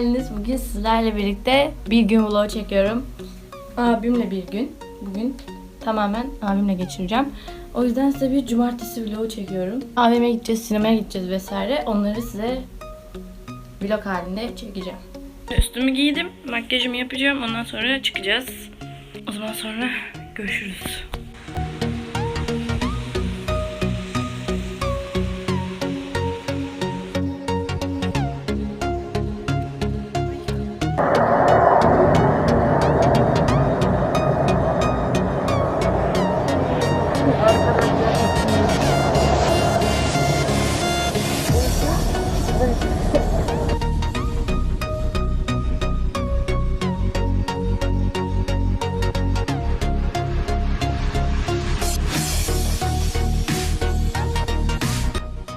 geldiniz. Bugün sizlerle birlikte bir gün vlog çekiyorum. Abimle bir gün. Bugün tamamen abimle geçireceğim. O yüzden size bir cumartesi vlogu çekiyorum. AVM'ye gideceğiz, sinemaya gideceğiz vesaire. Onları size vlog halinde çekeceğim. Üstümü giydim, makyajımı yapacağım. Ondan sonra çıkacağız. O zaman sonra görüşürüz.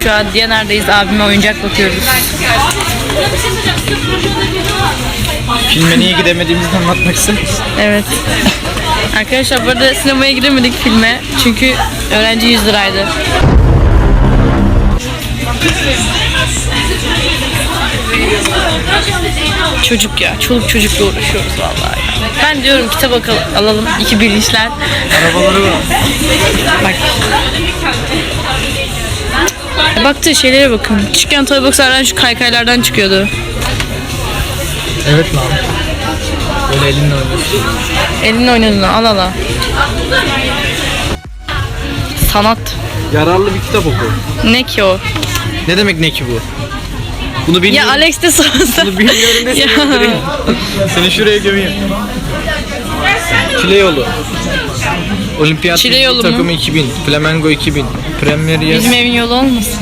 Şu an Diyanar'dayız. Abime oyuncak bakıyoruz. Filme niye gidemediğimizi anlatmak ister misin? Evet. Arkadaşlar bu arada sinemaya giremedik filme. Çünkü öğrenci 100 liraydı. Çocuk ya. Çoluk çocukla uğraşıyoruz vallahi ya. Ben diyorum kitap al- alalım. iki bilinçler. Arabaları var. Baktığı şeylere bakın. Küçükken toy boxlardan şu kaykaylardan çıkıyordu. Evet lan. Böyle elinle oynuyorsun. Elinle oynadın al ala. Sanat. Yararlı bir kitap oku. Ne ki o? Ne demek ne ki bu? Bunu Ya bilmiyorum. Alex de sorsa. Bunu bilmiyorum de seni Ya. öldüreyim. Seni şuraya gömeyim. Çile yolu. Olimpiyat Çile Milli yolu mu? takımı 2000, Flamengo 2000, Premier Yaz. Bizim evin yolu olmasın?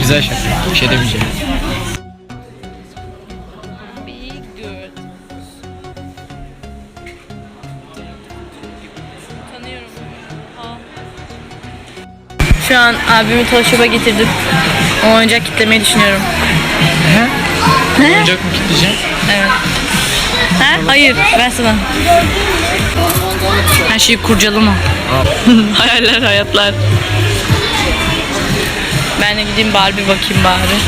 Güzel şaka. Bir şey demeyeceğim. Şu an abimi Toy Shop'a getirdim. O oyuncak kitlemeyi düşünüyorum. Oyuncak mı kitleyeceğim? Evet. Ha? Hayır, ver sana. Her şeyi kurcalama. Hayaller, hayatlar. Ben de gideyim Barbie bakayım bari.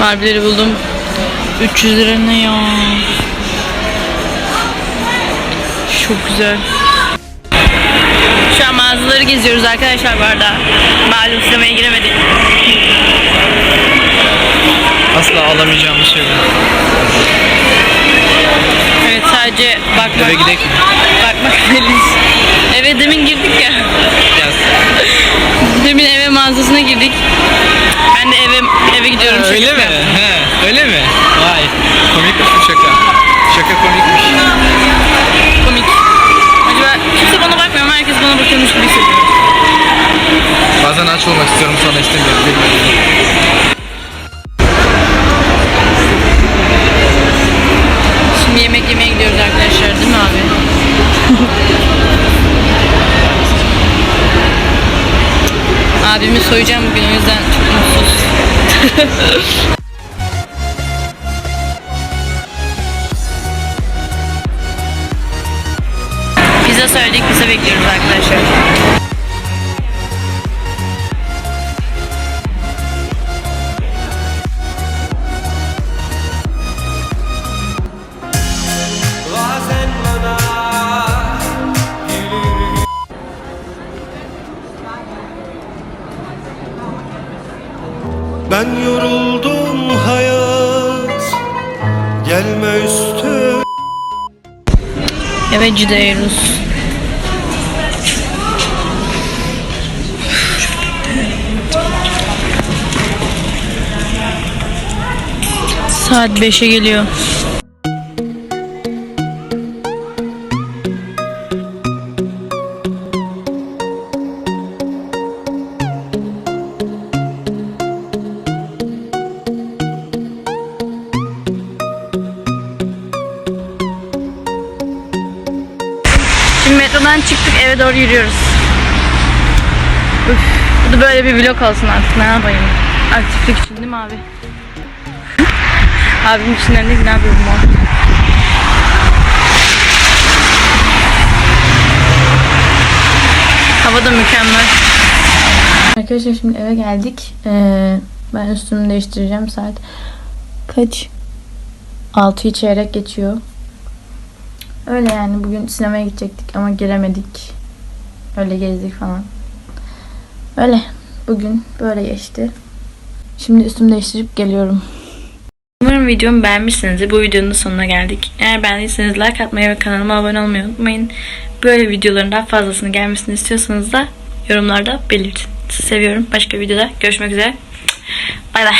Barbie'leri buldum. 300 lira ne ya? Çok güzel. Şu an mağazaları geziyoruz arkadaşlar bu arada. Malum sinemaya giremedik. Asla alamayacağımız şey bu. Eve gidelim. Bakmak değiliz. Eve demin girdik ya. Yaz. Demin eve mağazasına girdik. Ben de eve eve gidiyorum. Ha, öyle mi? He, öyle mi? Vay. Komikmiş bu şaka. Şaka. Komik. Abimi soyacağım bugün o yüzden çok mutsuz. Pizza söyledik, pizza bekliyoruz arkadaşlar. Ben yoruldum hayat Gelme üstüme Eve gidiyoruz. Saat 5'e geliyor. Eve doğru yürüyoruz. Üf, bu da böyle bir vlog olsun artık ne yapayım. Aktiflik için değil mi abi? Abim içinden ne yapıyorum o? Hava da mükemmel. Arkadaşlar şimdi eve geldik. Ee, Ben üstümü değiştireceğim saat. Kaç? 6'yı çeyrek geçiyor. Öyle yani bugün sinemaya gidecektik ama giremedik. Öyle gezdik falan. Öyle. Bugün böyle geçti. Şimdi üstümü değiştirip geliyorum. Umarım videomu beğenmişsinizdir. Bu videonun sonuna geldik. Eğer beğendiyseniz like atmayı ve kanalıma abone olmayı unutmayın. Böyle videoların daha fazlasını gelmesini istiyorsanız da yorumlarda belirtin. Sizi seviyorum. Başka videoda görüşmek üzere. Bay bay.